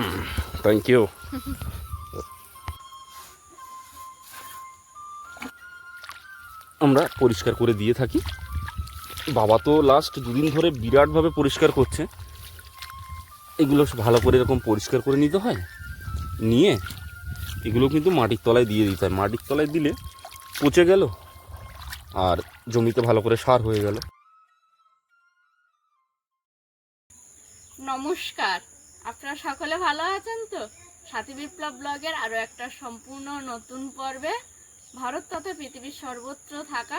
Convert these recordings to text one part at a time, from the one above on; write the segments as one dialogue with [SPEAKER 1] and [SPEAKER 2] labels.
[SPEAKER 1] Thank you আমরা পরিষ্কার করে দিয়ে থাকি। বাবা তো লাস্ট দুদিন ধরে বিরাটভাবে পরিষ্কার করছে। এগুলো ভালো করে এরকম পরিষ্কার করে নিতে হয়। নিয়ে এগুলো কিন্তু মাটির তলায় দিয়ে দিতে হয়। মাটির তলায় দিলে পচে গেল আর জমিতে ভালো করে সার হয়ে গেল।
[SPEAKER 2] নমস্কার। আপনারা সকলে ভালো আছেন তো? সাথী বিপ্লব ব্লগের আরও একটা সম্পূর্ণ নতুন পর্বে ভারত তথা পৃথিবীর সর্বত্র থাকা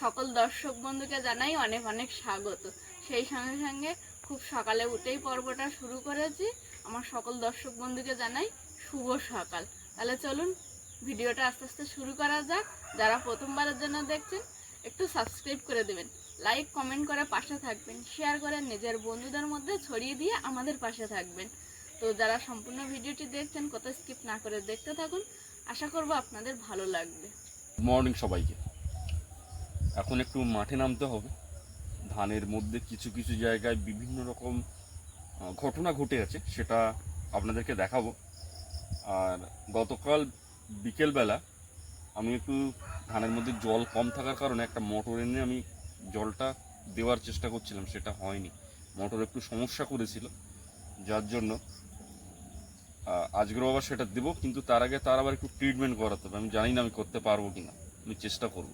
[SPEAKER 2] সকল দর্শক বন্ধুকে জানাই অনেক অনেক স্বাগত। সেই সঙ্গে সঙ্গে খুব সকালে উঠেই পর্বটা শুরু করেছি। আমার সকল দর্শক বন্ধুকে জানাই শুভ সকাল। তাহলে চলুন ভিডিওটা আস্তে আস্তে শুরু করা যাক। যারা প্রথমবারের জন্য দেখছেন, একটু সাবস্ক্রাইব করে দেবেন। লাইক কমেন্ট করে পাশে থাকবেন শেয়ার করে নিজের বন্ধুদের মধ্যে ছড়িয়ে দিয়ে আমাদের পাশে থাকবেন। তো যারা সম্পূর্ণ ভিডিওটি দেখছেন কোথাও স্কিপ না করে দেখতে থাকুন। আশা করব আপনাদের ভালো লাগবে।
[SPEAKER 1] মর্নিং সবাইকে। এখন একটু মাঠে নামতে হবে। ধানের মধ্যে কিছু কিছু জায়গায় বিভিন্ন রকম ঘটনা ঘটে আছে, সেটা আপনাদেরকে দেখাবো। আর গতকাল বিকেলবেলা আমি একটু ধানের মধ্যে জল কম থাকার কারণে একটা মোটর এনে আমি জলটা দেওয়ার চেষ্টা করছিলাম সেটা হয়নি। মোটর একটু সমস্যা করেছিল যার জন্য আহ, আজকেরও আবার সেটা দেবো কিন্তু তার আগে তার আবার একটু ট্রিটমেন্ট করাতে হবে। আমি জানি না আমি করতে পারব কি না আমি চেষ্টা করব।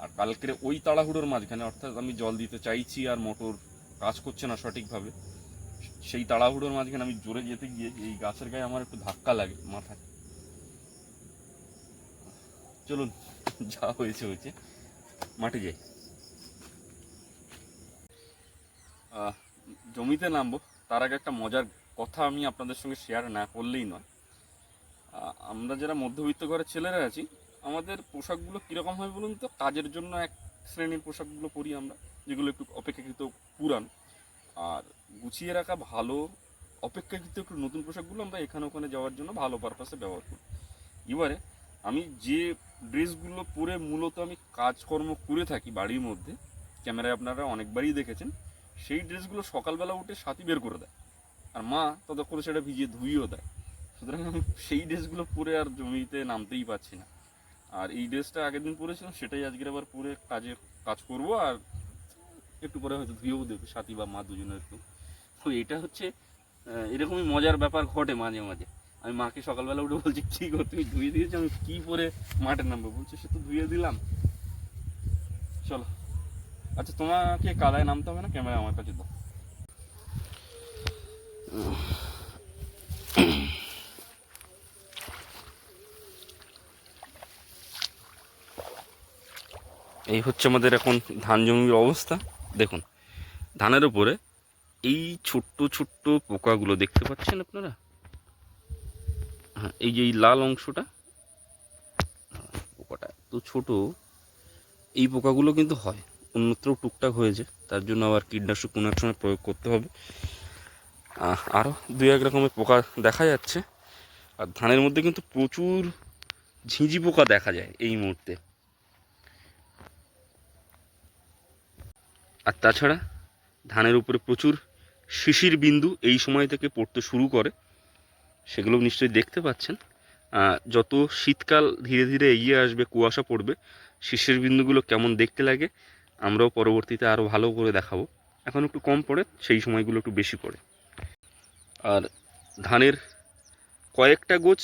[SPEAKER 1] আর কালকের ওই তাড়াহুড়োর মাঝখানে অর্থাৎ আমি জল দিতে চাইছি আর মোটর কাজ করছে না সঠিকভাবে সেই তাড়াহুড়োর মাঝখানে আমি জোরে যেতে গিয়ে এই গাছের গায়ে আমার একটু ধাক্কা লাগে মাথায়। চলুন যা হয়েছে হয়েছে মাঠে যাই। জমিতে নামবো, তার আগে একটা মজার কথা আমি আপনাদের সঙ্গে শেয়ার না করলেই নয়। আমরা যারা মধ্যবিত্ত ঘরের ছেলেরা আছি, আমাদের পোশাকগুলো কীরকম হয় বলুন তো? কাজের জন্য এক শ্রেণির পোশাকগুলো পরি আমরা, যেগুলো একটু অপেক্ষাকৃত পুরান। আর গুছিয়ে রাখা ভালো, অপেক্ষাকৃত একটু নতুন পোশাকগুলো আমরা এখানে ওখানে যাওয়ার জন্য ভালো পারপাসে ব্যবহার করি। এবারে আমি যে ড্রেসগুলো পরে মূলত আমি কাজকর্ম করে থাকি বাড়ির মধ্যে, ক্যামেরায় আপনারা অনেকবারই দেখেছেন সেই ড্রেসগুলো সকালবেলা উঠে সাথী বের করে দেয়। আর মা ততক্ষণ সেটা ভিজিয়ে ধুইও দেয়। সুতরাং আমি সেই ড্রেসগুলো পরে আর জমিতে নামতেই পারছি না। আর এই ড্রেসটা আগের দিন পরেছিলাম, সেটাই আজকের আবার পরে কাজে কাজ করব আর একটু পরে হয়তো ধুয়েও দেবে, সাথী বা মা দুজনের একটু। তো এটা হচ্ছে এরকমই মজার ব্যাপার ঘটে মাঝে মাঝে। আমি মাকে সকালবেলা উঠে বলছি, কী গো, তুমি ধুয়ে দিয়েছ? আমি কী পরে মাঠে নামবো? বলছে, সে তো ধুয়ে দিলাম। চলো। আচ্ছা তোমাকে কাদায় নামতে হবে না? ক্যামেরা আমার কাছে এই হচ্ছে আমাদের এখন ধান জমির অবস্থা। দেখুন, ধানের উপরে এই ছোট্ট ছোট্ট পোকাগুলো দেখতে পাচ্ছেন আপনারা? হ্যাঁ এই যে এই লাল অংশটা, পোকাটা তো ছোট, এই পোকাগুলো কিন্তু হয়। অন্যত্রও টুকটাক হয়েছে তার জন্য আবার কীটনাশক কোনো এক সময় প্রয়োগ করতে হবে। আরও দু এক রকমের পোকা দেখা যাচ্ছে, আর ধানের মধ্যে কিন্তু প্রচুর ঝিঁঝি পোকা দেখা যায় এই মুহূর্তে। আর তাছাড়া ধানের উপরে প্রচুর শিশির বিন্দু এই সময় থেকে পড়তে শুরু করে, সেগুলো নিশ্চয়ই দেখতে পাচ্ছেন। যত শীতকাল ধীরে ধীরে এগিয়ে আসবে, কুয়াশা পড়বে, শিশির বিন্দুগুলো কেমন দেখতে লাগে আমরাও পরবর্তীতে আরও ভালো করে দেখাবো। এখন একটু কম পড়ে, সেই সময়গুলো একটু বেশি পড়ে। আর ধানের কয়েকটা গোছ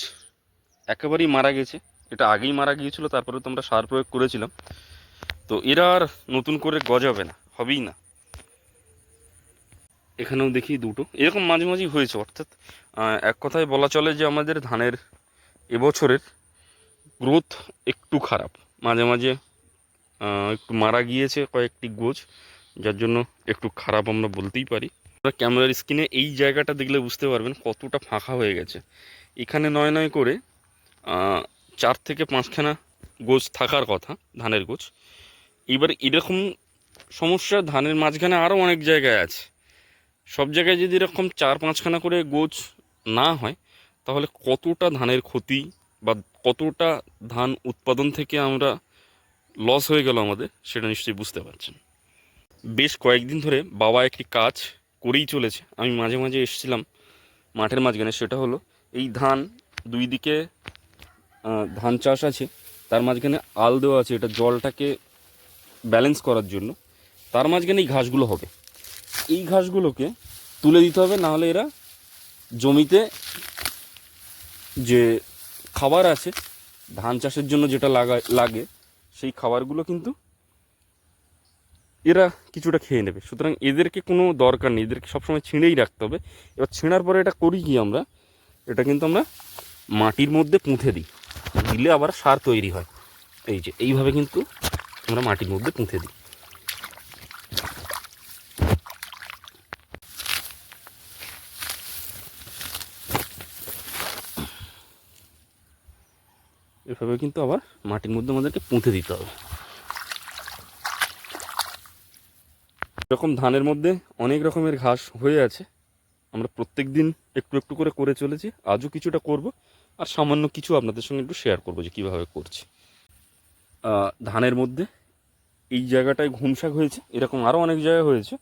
[SPEAKER 1] একেবারেই মারা গেছে। এটা আগেই মারা গিয়েছিল তারপরে তো আমরা সার প্রয়োগ করেছিলাম। তো এরা আর নতুন করে গজাবে না, হবেই না। এখানেও দেখি দুটো। এরকম মাঝে মাঝেই হয়েছে, অর্থাৎ এক কথায় বলা চলে যে আমাদের ধানের এবছরের গ্রোথ একটু খারাপ। মাঝে মাঝে একটু মারা গিয়েছে কয়েকটি গোছ, যার জন্য একটু খারাপ আমরা বলতেই পারি। ক্যামেরার স্ক্রিনে এই জায়গাটা দেখলে বুঝতে পারবেন কতটা ফাঁকা হয়ে গেছে। এখানে নয় নয় করে চার থেকে পাঁচখানা গোছ থাকার কথা, ধানের গোছ। এবার এরকম সমস্যা, ধানের মাঝখানে আরও অনেক জায়গায় আছে। সব জায়গায় যদি এরকম চার পাঁচখানা করে গোছ না হয়, তাহলে কতটা ধানের ক্ষতি বা কতটা ধান উৎপাদন থেকে আমরা লস হয়ে গেল আমাদের, সেটা নিশ্চয়ই বুঝতে পারছেন। বেশ কয়েকদিন ধরে বাবা একটি কাজ করেই চলেছে। আমি মাঝে মাঝে এসেছিলাম মাঠের মাঝখানে, সেটা হলো এই ধান দুই দিকে ধান চাষ আছে, তার মাঝখানে আল দেওয়া আছে, এটা জলটাকে ব্যালেন্স করার জন্য। তার মাঝখানে এই ঘাসগুলো হবে। এই ঘাসগুলোকে তুলে দিতে হবে, নাহলে এরা জমিতে যে খাবার আছে, ধান চাষের জন্য যেটা লাগা, লাগে সেই খাবারগুলো কিন্তু এরা কিছুটা খেয়ে নেবে। সুতরাং এদেরকে কোনো দরকার নেই। এদেরকে সবসময় ছিঁড়েই রাখতে হবে। এবার ছিঁড়ার পরে এটা করি কি আমরা? এটা কিন্তু আমরা মাটির মধ্যে পুঁথে দিই। দিলে আবার সার তৈরি হয়। এই যে, এইভাবে কিন্তু আমরা মাটির মধ্যে পুঁথে দিই। এভাবে কিন্তু আবার মাটির মধ্যে আমাদেরকে পুঁতে দিতে হবে। এরকম ধানের মধ্যে অনেক রকমের ঘাস হয়ে আছে, আমরা প্রত্যেক দিন একটু একটু করে করে চলেছি, আজও কিছুটা করব, আর সামান্য কিছু আপনাদের সঙ্গে একটু শেয়ার করব যে কীভাবে করছি। ধানের মধ্যে এই জায়গাটায় ঘুমশাক হয়েছে, এরকম আরও অনেক জায়গায় হয়েছে।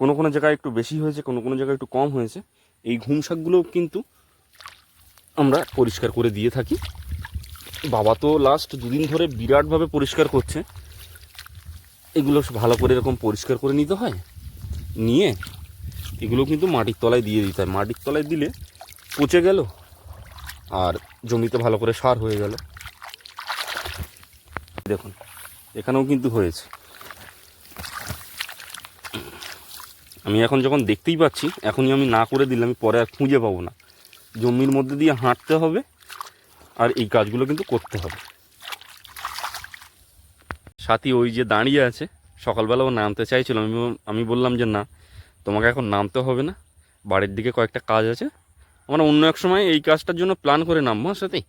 [SPEAKER 1] কোনো কোনো জায়গায় একটু বেশি হয়েছে, কোনো কোনো জায়গায় একটু কম হয়েছে। এই ঘুমশাকগুলোও কিন্তু আমরা পরিষ্কার করে দিয়ে থাকি। বাবা তো লাস্ট দুদিন ধরে বিরাটভাবে পরিষ্কার করছে। এগুলো ভালো করে এরকম পরিষ্কার করে নিতে হয়। নিয়ে এগুলো কিন্তু মাটির তলায় দিয়ে দিতে হয়। মাটির তলায় দিলে পচে গেল আর জমিতে ভালো করে সার হয়ে গেল। দেখুন, এখানেও কিন্তু হয়েছে। আমি এখন যখন দেখতেই পাচ্ছি, এখনই আমি না করে দিলে আমি পরে আর খুঁজে পাবো না। জমির মধ্যে দিয়ে হাঁটতে হবে। আর এই কাজগুলো কিন্তু করতে হবে। সাথী ওই যে দাঁড়িয়ে আছে সকালবেলা ও নামতে চাইছিল। আমি আমি বললাম যে না, তোমাকে এখন নামতে হবে না। বাড়ির দিকে কয়েকটা কাজ আছে। আমরা অন্য এক সময় এই কাজটার জন্য প্ল্যান করে নামবো হ্যাঁ সাথে?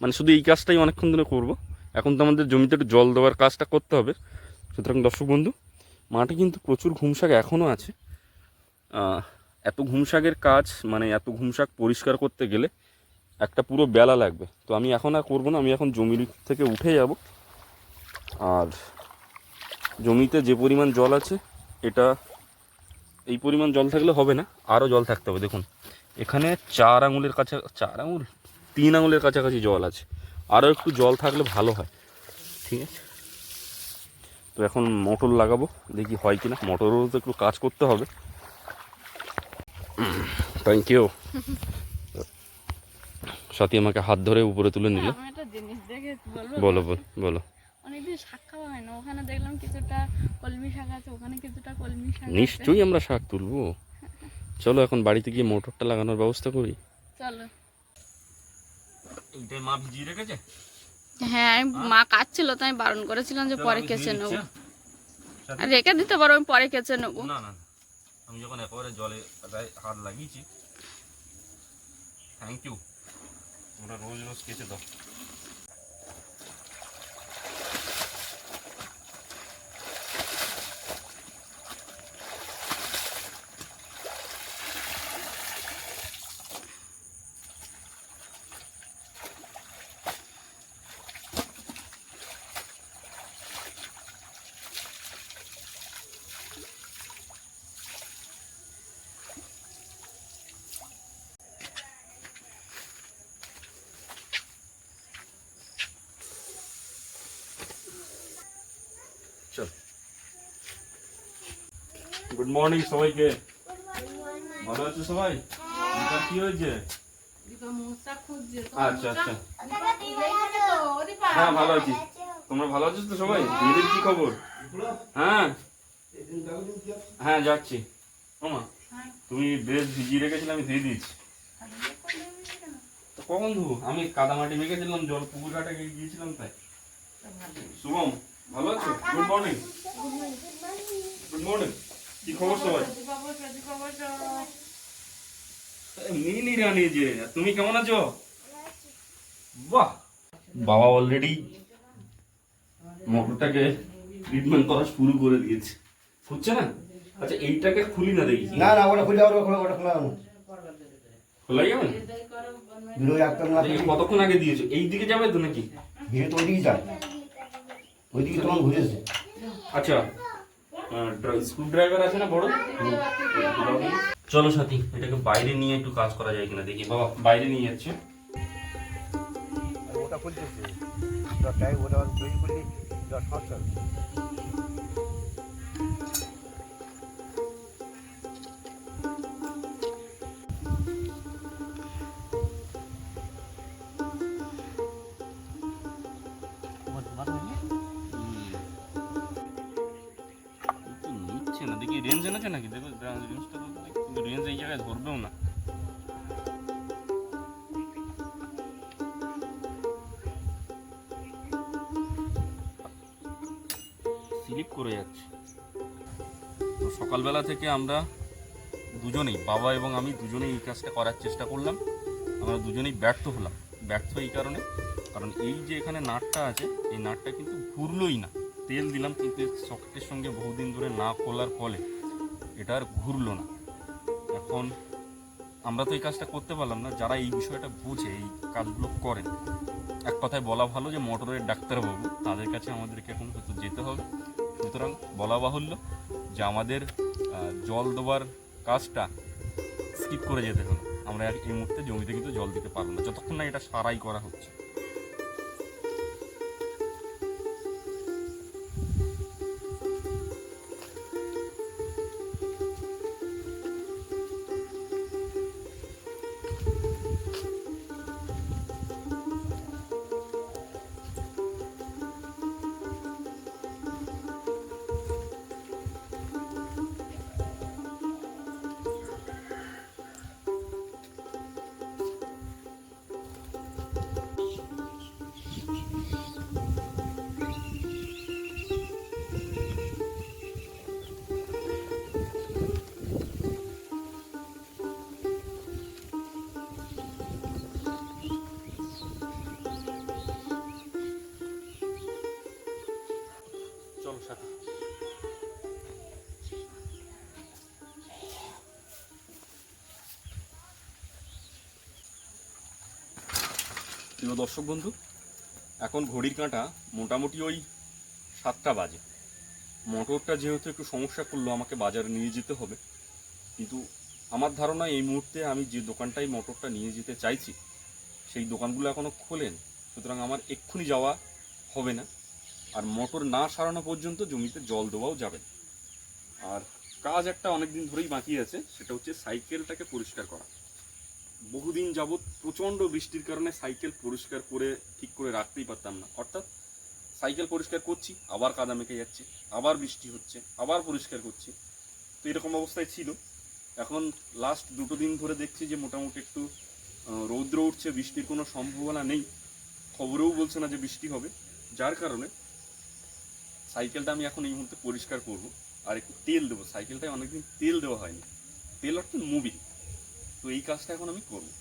[SPEAKER 1] মানে শুধু এই কাজটাই অনেকক্ষণ ধরে করব। এখন তো আমাদের জমিতে একটু জল দেওয়ার কাজটা করতে হবে। সুতরাং দর্শক বন্ধু, মাঠে কিন্তু প্রচুর ঘুমশাক এখনও আছে। এত ঘুমশাকের কাজ মানে এত ঘুমশাক পরিষ্কার করতে গেলে একটা পুরো বেলা লাগবে। তো আমি এখন আর করব না, আমি এখন জমির থেকে উঠে যাব। আর জমিতে যে পরিমাণ জল আছে, এটা এই পরিমাণ জল থাকলে হবে না, আরও জল থাকতে হবে। দেখুন, এখানে চার আঙুলের কাছে, চার আঙুল? তিন আঙুলের কাছাকাছি জল আছে। আরও একটু জল থাকলে ভালো হয়। ঠিক আছে? তো এখন মোটর লাগাবো, দেখি হয় কি না মোটরেরও তো একটু কাজ করতে হবে। থ্যাংক ইউ সাথী আমাকে হাত ধরে উপরে তুলে নিল।
[SPEAKER 2] আমি একটা জিনিস দেখে বলব।
[SPEAKER 1] বলো বলো
[SPEAKER 2] অনেকদিন শাক খাওয়া হয় না ওখানে দেখলাম কিছুটা কলমি শাক আছে ওখানে কিছুটা কলমি শাক
[SPEAKER 1] নিশ্চয়ই আমরা শাক তুলবো। চলো এখন বাড়িতে গিয়ে মোটরটা লাগানোর ব্যবস্থা করি।
[SPEAKER 2] চলো।
[SPEAKER 1] মা ভিজিয়ে রেখেছে?
[SPEAKER 2] হ্যাঁ আমি মা? কাটছিল তো আমি বারণ করেছিলাম যে পরে কেচে নেব। আর রেখে দিতে পারো আমি পরে কেচে নেব।
[SPEAKER 1] না না আমি যখন একেবারে জলে হাত লাগিয়েছি থ্যাংক ইউ তোমরা রোজ রোজ কেচে দাও গুড মর্নিং সবাইকে। ভালো আছো সবাই? কি হয়েছে? আচ্ছা আচ্ছা। হ্যাঁ ভালো আছি। তোমরা ভালো আছো তো সবাই? দিদির কি খবর? হ্যাঁ। হ্যাঁ যাচ্ছি। মামা তুমি ড্রেস ভিজিয়ে রেখেছিলে আমি ধুয়ে দিয়েছি। তো কখন ধুবো? আমি কাদামাটি মেখেছিলাম জল পুকুর ঘাটে গিয়েছিলাম তাই। শুভম ভালো আছো? গুড মর্নিং গুড মর্নিং কি খবর সবাই? মিনি রানী যে তুমি কেমন আছো? বাহ। বাবা অলরেডি মোটরটাকে ট্রিটমেন্ট করা শুরু করে দিয়েছে। হচ্ছে না? আচ্ছা এইটাকে খুলি না দেখি।
[SPEAKER 3] না না ওটা খুলে ওটা খোলা ওটা খোলা
[SPEAKER 1] খোলাই যাবে
[SPEAKER 3] না?
[SPEAKER 1] কতক্ষণ আগে দিয়েছ। এই দিকে যাবে তো নাকি?
[SPEAKER 3] ভিডিও তো ওইদিকে যায় ওইদিকে তোমার ঘুরেছে।
[SPEAKER 1] আচ্ছা স্ক্রু ড্রাইভার আছে না বড়?
[SPEAKER 4] চলো সাথী, এটাকে বাইরে নিয়ে একটু কাজ করা যায় কিনা, দেখি।
[SPEAKER 1] বাবা, বাইরে নিয়ে যাচ্ছে।
[SPEAKER 3] ওটা খুলতেছে। দশটায় ওটা
[SPEAKER 1] সকালবেলা থেকে আমরা দুজনেই, বাবা এবং আমি দুজনেই এই কাজটা করার চেষ্টা করলাম। আমরা দুজনেই ব্যর্থ হলাম। ব্যর্থ এই কারণে, কারণ এই যে এখানে নাটটা আছে, এই নাটটা কিন্তু ঘুরলোই না। তেল দিলাম কিন্তু সকেটের সঙ্গে বহুদিন ধরে না খোলার ফলে এটা আর ঘুরলো না। এখন আমরা তো এই কাজটা করতে পারলাম না, যারা এই বিষয়টা বুঝে, এই কাজগুলো করেন। এক কথায় বলা ভালো যে, মোটরের ডাক্তারবাবু, তাদের কাছে আমাদেরকে এখন হয়তো যেতে হবে। সুতরাং বলা বাহুল্য যে আমাদের জল দেওয়ার কাজটা স্কিপ করে যেতে হলো আমরা এই মুহূর্তে জমিতে কিন্তু জল দিতে পারব না। যতক্ষণ না এটা সারাই করা হচ্ছে। প্রিয় দর্শক বন্ধু, এখন ঘড়ির কাঁটা মোটামুটি ওই সাতটা বাজে। মোটরটা যেহেতু একটু সমস্যা করল, আমাকে বাজারে নিয়ে যেতে হবে। কিন্তু আমার ধারণা এই মুহূর্তে আমি যে দোকানটাই মোটরটা নিয়ে যেতে চাইছি, সেই দোকানগুলো এখনও খোলেন। সুতরাং আমার এক্ষুনি যাওয়া হবে না। আর মোটর না সারানো পর্যন্ত জমিতে জল দেওয়াও যাবে। আর কাজ একটা অনেক দিন ধরেই বাকি আছে, সেটা হচ্ছে সাইকেলটাকে পরিষ্কার করা। বহুদিন যাবৎ প্রচণ্ড বৃষ্টির কারণে সাইকেল পরিষ্কার করে, ঠিক করে রাখতেই পারতাম না। অর্থাৎ সাইকেল পরিষ্কার করছি, আবার কাদা মেখে যাচ্ছে, আবার বৃষ্টি হচ্ছে, আবার পরিষ্কার করছি। তো এরকম অবস্থায় ছিল। এখন লাস্ট দুটো দিন ধরে দেখছি যে মোটামুটি একটু রৌদ্র উঠছে, বৃষ্টির কোনো সম্ভাবনা নেই। খবরেও বলছে না যে বৃষ্টি হবে। যার কারণে সাইকেলটা আমি এখন এই মুহূর্তে পরিষ্কার করব। আর একটু তেল দেবো। সাইকেলটায় অনেকদিন তেল দেওয়া হয়নি। তেল অর্থাৎ মুভি তো এই কাজটা এখন আমি করব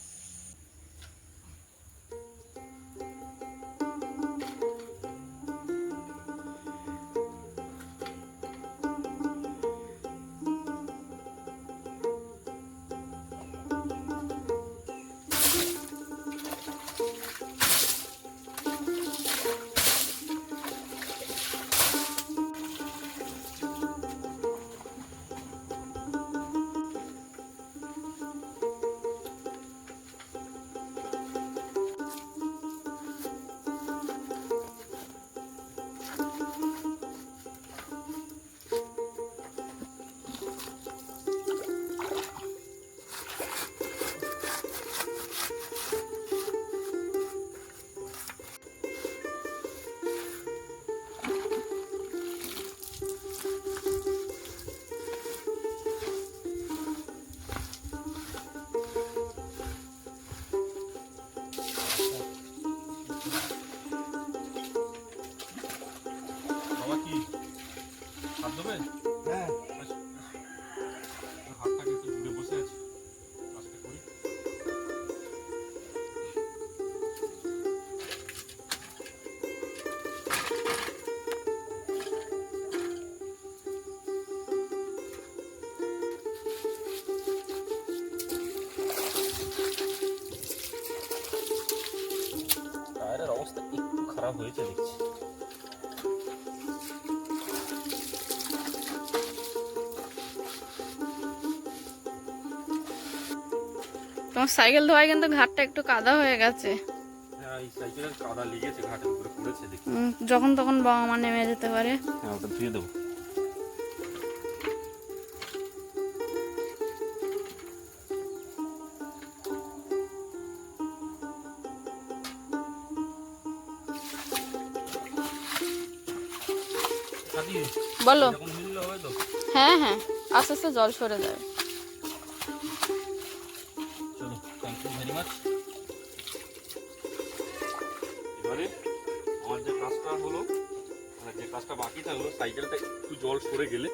[SPEAKER 1] করা
[SPEAKER 4] হয়েছে দেখছি।
[SPEAKER 2] তোমার সাইকেল ধোয়া কিন্তু ঘাটটা একটু কাদা হয়ে গেছে।
[SPEAKER 1] হ্যাঁ,
[SPEAKER 2] যখন তখন বাবা মা নেমে যেতে পারে।
[SPEAKER 1] হ্যাঁ ওটা ধুয়ে দেবো।
[SPEAKER 2] বলো।
[SPEAKER 1] যখন মিললে হবে তো?
[SPEAKER 2] হ্যাঁ হ্যাঁ। আস্তে আস্তে জল সরে যাবে
[SPEAKER 1] চলো থ্যাংক ইউ ভেরি মাচ এবারে আমার যে কাজটা হলো মানে যে কাজটা বাকি থাকল সাইকেলটা একটু জল সরে গেলে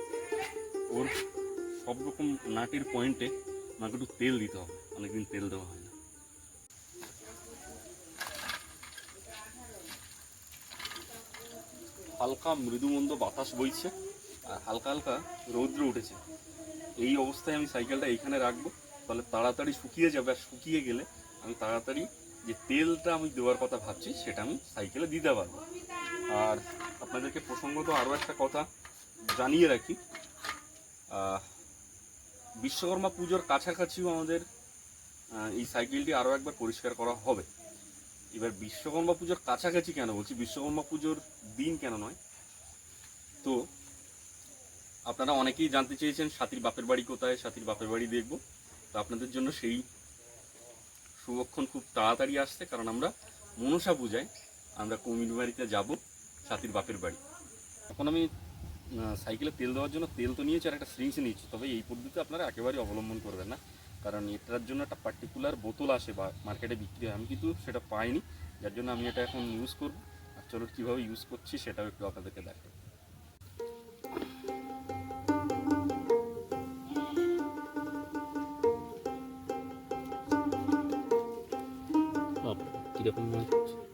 [SPEAKER 1] ওর সব রকম নাটির পয়েন্টে আমাকে একটু তেল দিতে হবে। অনেকদিন তেল দেওয়া হয় হালকা মৃদুমন্দ বাতাস বইছে আর হালকা হালকা রৌদ্র উঠেছে। এই অবস্থায় আমি সাইকেলটা এইখানে রাখব, তাহলে তাড়াতাড়ি শুকিয়ে যাবে। আর শুকিয়ে গেলে আমি তাড়াতাড়ি যে তেলটা আমি দেওয়ার কথা ভাবছি, সেটা আমি সাইকেলে দিতে পারব। আর আপনাদেরকে প্রসঙ্গত আরও একটা কথা জানিয়ে রাখি। বিশ্বকর্মা পুজোর কাছাকাছিও আমাদের এই সাইকেলটি আরও একবার পরিষ্কার করা হবে। এবার বিশ্বকর্মা পুজোর কাছাকাছি কেন বলছি? বিশ্বকর্মা পুজোর দিন কেন নয়? তো, আপনারা অনেকেই জানতে চেয়েছেন সাথীর বাপের বাড়ি কোথায়, সাথীর বাপের বাড়ি দেখব। তো আপনাদের জন্য সেই সুবক্ষণ খুব তাড়াতাড়ি আসছে, কারণ আমরা মনসা পূজায় আমরা কমির বাড়িতে যাব, সাথীর বাপের বাড়ি। এখন আমি সাইকেলে তেল দেওয়ার জন্য তেল তো নিয়েছি আর একটা সিরিঞ্জ নিয়েছি, তবে এই পদ্ধতি আপনারা একেবারেই অবলম্বন করবেন না। কারণ এটার জন্য একটা পার্টিকুলার বোতল আসে বা মার্কেটে বিক্রি হয়। আমি কিন্তু সেটা পাইনি, যার জন্য আমি এটা এখন ইউজ করব। আর চলো কীভাবে ইউজ করছি সেটাও একটু আপনাদেরকে দেখাই। কীরকম মনে হচ্ছে?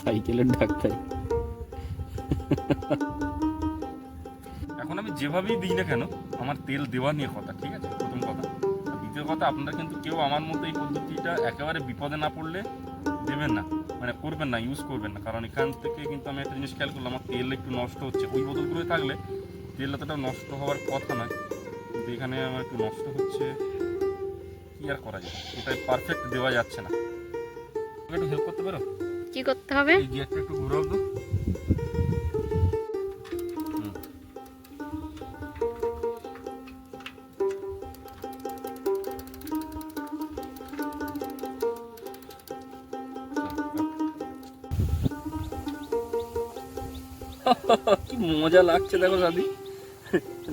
[SPEAKER 1] সাইকেলের ডাক্তার। এখন আমি যেভাবেই দিই না কেন, আমার তেল দেওয়া নিয়ে কথা, ঠিক আছে? প্রথম কথা। দ্বিতীয় কথা, আপনারা কিন্তু কেউ আমার মতো এই পদ্ধতিটা একেবারে বিপদে না পড়লে দেবেন না মানে করবেন না ইউজ করবেন না। কারণ এখান থেকে কিন্তু আমি একটা জিনিস খেয়াল করলাম, আমার তেল একটু নষ্ট হচ্ছে। ওই বোতলগুলো থাকলে তেল এতটা নষ্ট হওয়ার কথা নয় কিন্তু এখানে আমার একটু নষ্ট হচ্ছে, কি আর করা যায়? এটা পারফেক্ট দেওয়া যাচ্ছে না। একটু হেল্প করতে পারো?
[SPEAKER 2] কি করতে হবে?
[SPEAKER 1] গিয়ারটা একটু ঘুরাও তো। কি মজা লাগছে দেখো দাদি।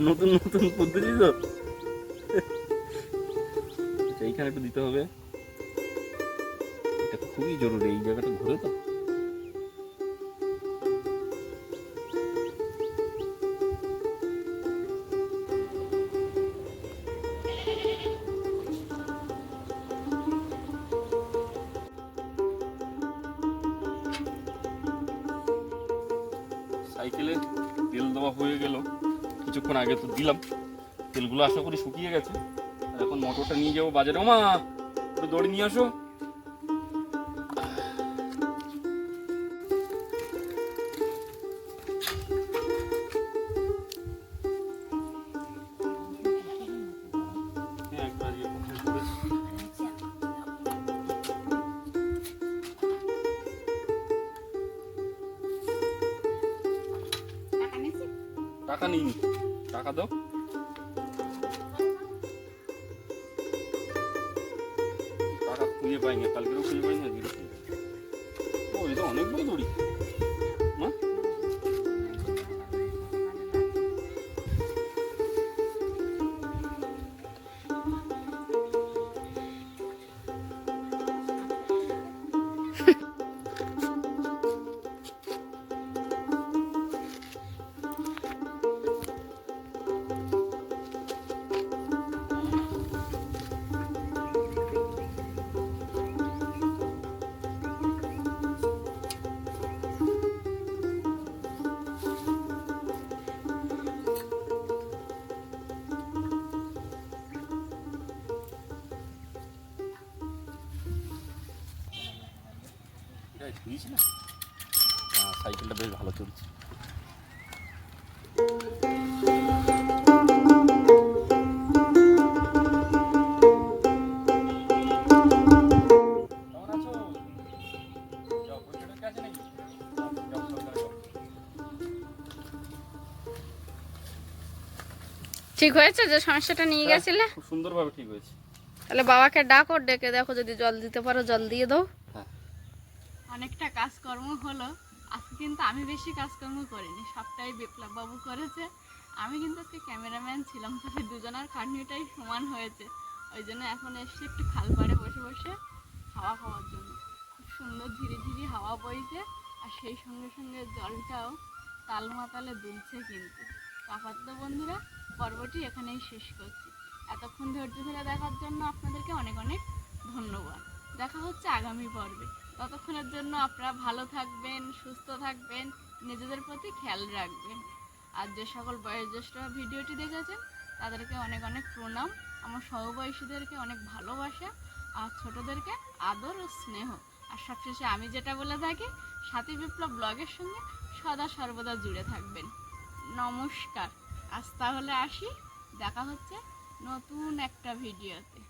[SPEAKER 1] নতুন নতুন পদ্ধতি তো। এইখানে একটু দিতে হবে। এটা খুবই জরুরি, এই জায়গাটা ঘুরে তো। সাইকেলে তেল দেওয়া হয়ে গেল। কিছুক্ষণ আগে তো দিলাম। তেলগুলো আশা করি শুকিয়ে গেছে। এখন মোটরটা নিয়ে যাব বাজারে। ও মা একটু দড়ি নিয়ে আসো। নিইনি টাকা দাও।
[SPEAKER 2] ঠিক হয়েছে যে সমস্যাটা নিয়ে
[SPEAKER 1] হ্যাঁ,
[SPEAKER 2] গেছিলে?
[SPEAKER 1] খুব সুন্দরভাবে ঠিক হয়েছে।
[SPEAKER 2] তাহলে বাবাকে ডাকো ডেকে দেখো যদি জল দিতে পারো জল দিয়ে দাও।
[SPEAKER 1] হ্যাঁ।
[SPEAKER 2] অনেকটা কাজকর্ম হলো। আজকে কিন্তু আমি বেশি কাজকর্ম করিনি সবটাই বিপ্লব বাবু করেছে। আমি কিন্তু আজকে ক্যামেরাম্যান ছিলাম তবে দুজনের খাটনিটাই সমান হয়েছে। ওই জন্য এখন এসছি একটু খাল পাড়ে বসে বসে হাওয়া খাওয়ার জন্য। খুব সুন্দর ধীরে ধীরে হাওয়া বইছে আর সেই সঙ্গে সঙ্গে জলটাও তাল মাতালে দুলছে কিন্তু। তো আপাতত বন্ধুরা পর্বটি এখানেই শেষ করছি। এতক্ষণ ধৈর্য ধরে দেখার জন্য আপনাদেরকে অনেক অনেক ধন্যবাদ। দেখা হচ্ছে আগামী পর্বে। ততক্ষণের জন্য আপনারা ভালো থাকবেন, সুস্থ থাকবেন, নিজেদের প্রতি খেয়াল রাখবেন। আর যে সকল বয়োজ্যেষ্ঠ ভিডিওটি দেখেছেন, তাদেরকে অনেক অনেক প্রণাম। আমার সহবয়সীদেরকে অনেক ভালোবাসা আর ছোটদেরকে আদর ও স্নেহ। আর সবশেষে আমি যেটা বলে থাকি, সাথী বিপ্লব ব্লগের সঙ্গে সদা সর্বদা জুড়ে থাকবেন। নমস্কার। আজ তাহলে আসি দেখা হচ্ছে নতুন একটা ভিডিওতে।